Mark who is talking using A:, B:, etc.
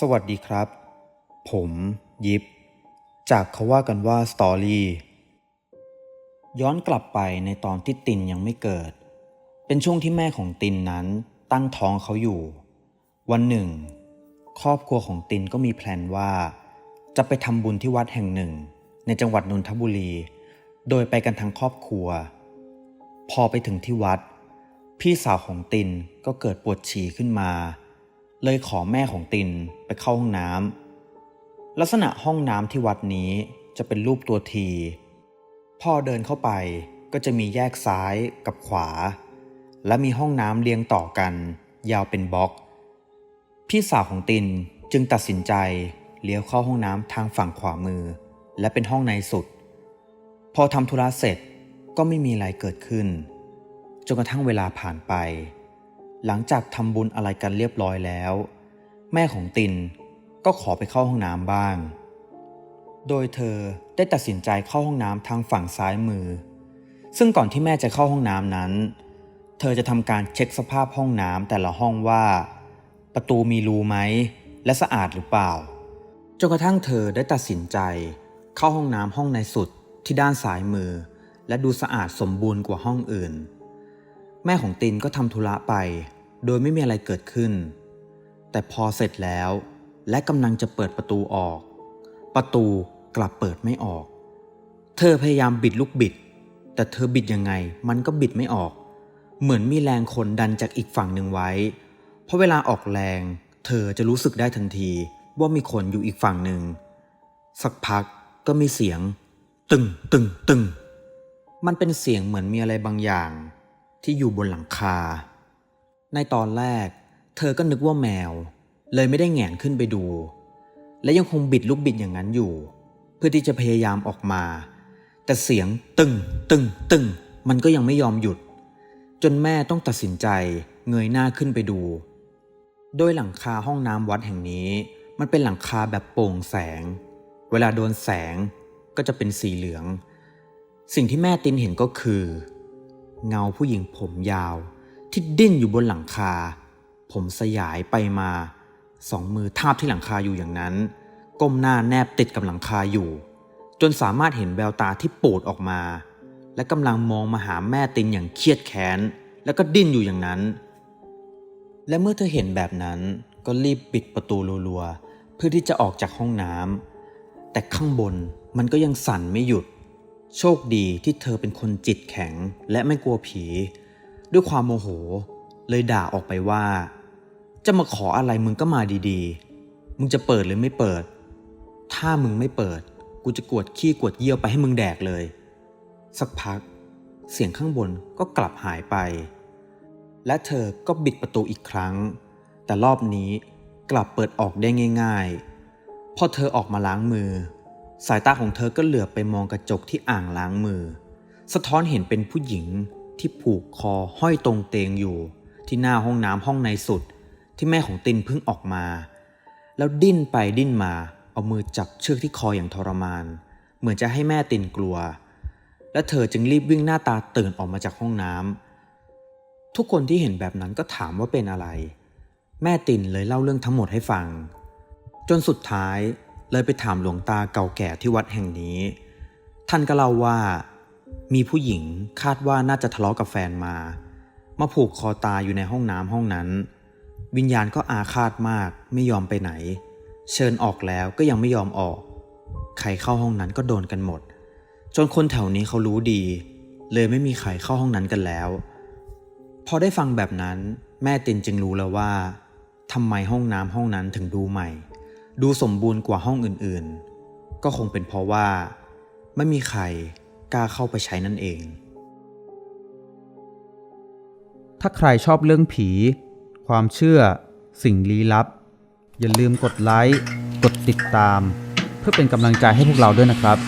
A: สวัสดีครับ ผมยิปจากเขาว่ากันว่าสตอรี่ย้อนกลับไปในตอนที่ตินยังไม่เกิด เป็นช่วงที่แม่ของตินนั้นตั้งท้องเขาอยู่ วันหนึ่ง ครอบครัวของตินก็มีแพลนว่า จะไปทำบุญที่วัดแห่งหนึ่ง ในจังหวัดนนทบุรี โดยไปกันทั้งครอบครัว พอไปถึงที่วัด พี่สาวของตินก็เกิดปวดฉี่ขึ้นมา เลยขอแม่ของตินไปเข้าห้องน้ำลักษณะห้องน้ำที่วัดนี้จะเป็นรูปตัวทีพ่อเดินเข้าไปก็จะมีแยกซ้ายกับขวา และมีห้องน้ำเรียงต่อกัน ยาวเป็นบล็อก พี่สาวของตินจึงตัดสินใจเลี้ยวเข้าห้องน้ำทางฝั่งขวามือ และเป็นห้องในสุด พอทำธุระเสร็จก็ไม่มีอะไรเกิดขึ้นจนกระทั่งเวลาผ่านไป หลังจากทำบุญอะไรกันเรียบร้อยแล้ว แม่ของตินก็ขอไปเข้าห้องน้ำบ้าง โดยเธอได้ตัดสินใจเข้าห้องน้ำทางฝั่งซ้ายมือ ซึ่งก่อนที่แม่จะเข้าห้องน้ำนั้น เธอจะทำการเช็คสภาพห้องน้ำแต่ละห้องว่า ประตูมีรูไหมและสะอาดหรือเปล่าจนกระทั่งเธอได้ตัดสินใจ เข้าห้องน้ำห้องในสุดที่ด้านซ้ายมือ และดูสะอาดสมบูรณ์กว่าห้องอื่น แม่ของตินก็ทำธุระไป โดยไม่มีอะไรเกิดขึ้น แต่พอเสร็จแล้ว และกำลังจะเปิดประตูออก ประตูกลับเปิดไม่ออก เธอพยายามบิดลูกบิด แต่เธอบิดยังไงมันก็บิดไม่ออก เหมือนมีแรงคนดันจากอีกฝั่งหนึ่งไว้ เพราะเวลาออกแรง เธอจะรู้สึกได้ทันทีว่ามีคนอยู่อีกฝั่งหนึ่ง สักพักก็มีเสียง ตึงตึงตึง มันเป็นเสียงเหมือนมีอะไรบางอย่าง ที่อยู่บนหลังคา ในตอนแรก เธอก็นึกว่าแมว เลยไม่ได้แหงนขึ้นไปดู และยังคงบิดลูกบิดอย่างนั้นอยู่ เพื่อที่จะพยายามออกมา แต่เสียงตึงตึงตึงมันก็ยังไม่ยอมหยุด จนแม่ต้องตัดสินใจเงยหน้าขึ้นไปดู โดยหลังคาห้องน้ำวัดแห่งนี้ มันเป็นหลังคาแบบโปร่งแสง เวลาโดนแสงก็จะเป็นสีเหลือง สิ่งที่แม่ตินเห็นก็คือ เงาผู้หญิงผมยาว ที่ดิ้นอยู่บนหลังคา ผมสยายไปมา สองมือทาบที่หลังคาอยู่อย่างนั้น ก้มหน้าแนบติดกับหลังคาอยู่ จนสามารถเห็นแววตาที่ปูดออกมา และกำลังมองมาหาแม่ตินอย่างเครียดแค้น แล้วก็ดิ้นอยู่อย่างนั้น และเมื่อเธอเห็นแบบนั้น ก็รีบปิดประตูรัวๆเพื่อที่จะออกจากห้องน้ำแต่ข้างบนมันก็ยังสั่นไม่หยุด โชคดีที่เธอเป็นคนจิตแข็งและไม่กลัวผี ด้วยความโมโห เลยด่าออกไปว่า จะมาขออะไรมึงก็มาดีๆ มึงจะเปิดหรือไม่เปิด ถ้ามึงไม่เปิด กูจะกวดขี้กวดเยี่ยวไปให้มึงแดกเลย สักพัก เสียงข้างบนก็กลับหายไป และเธอก็บิดประตูอีกครั้ง แต่รอบนี้กลับเปิดออกได้ง่าย ๆ พอเธอออกมาล้างมือ สายตาของเธอก็เหลือบไปมองกระจกที่อ่างล้างมือ สะท้อนเห็นเป็นผู้หญิงที่ผูกคอห้อยตรงเตงอยู่ ที่หน้าห้องน้ำห้องในสุด ที่แม่ของตินเพิ่งออกมา แล้วดิ้นไปดิ้นมา เอามือจับเชือกที่คออย่างทรมาน เหมือนจะให้แม่ตินกลัว และเธอจึงรีบวิ่งหน้าตาตื่นออกมาจากห้องน้ำทุกคนที่เห็นแบบนั้นก็ถามว่าเป็นอะไร แม่ตินเลยเล่าเรื่องทั้งหมดให้ฟัง จนสุดท้าย เลยไปถามหลวงตาเก่าแก่ที่วัดแห่งนี้ ท่านก็เล่าว่า มีผู้หญิงคาดว่าน่าจะทะเลาะกับแฟนมา มาผูกคอตายอยู่ในห้องน้ำห้องนั้น วิญญาณก็อาฆาตมากไม่ยอมไปไหน เชิญออกแล้วก็ยังไม่ยอมออก ใครเข้าห้องนั้นก็โดนกันหมด จนคนแถวนี้เขารู้ดี เลยไม่มีใครเข้าห้องนั้นกันแล้ว พอได้ฟังแบบนั้น แม่ตินจึงรู้แล้วว่าทำไมห้องน้ำห้องนั้นถึงดูใหม่ ดูสมบูรณ์กว่าห้องอื่นๆ ก็คงเป็นเพราะว่า ไม่มีใครกล้าเข้าไปใช้นั่นเอง
B: ถ้าใครชอบเรื่องผี ความเชื่อ สิ่งลี้ลับ อย่าลืมกดไลค์ กดติดตาม เพื่อเป็นกำลังใจให้พวกเราด้วยนะครับ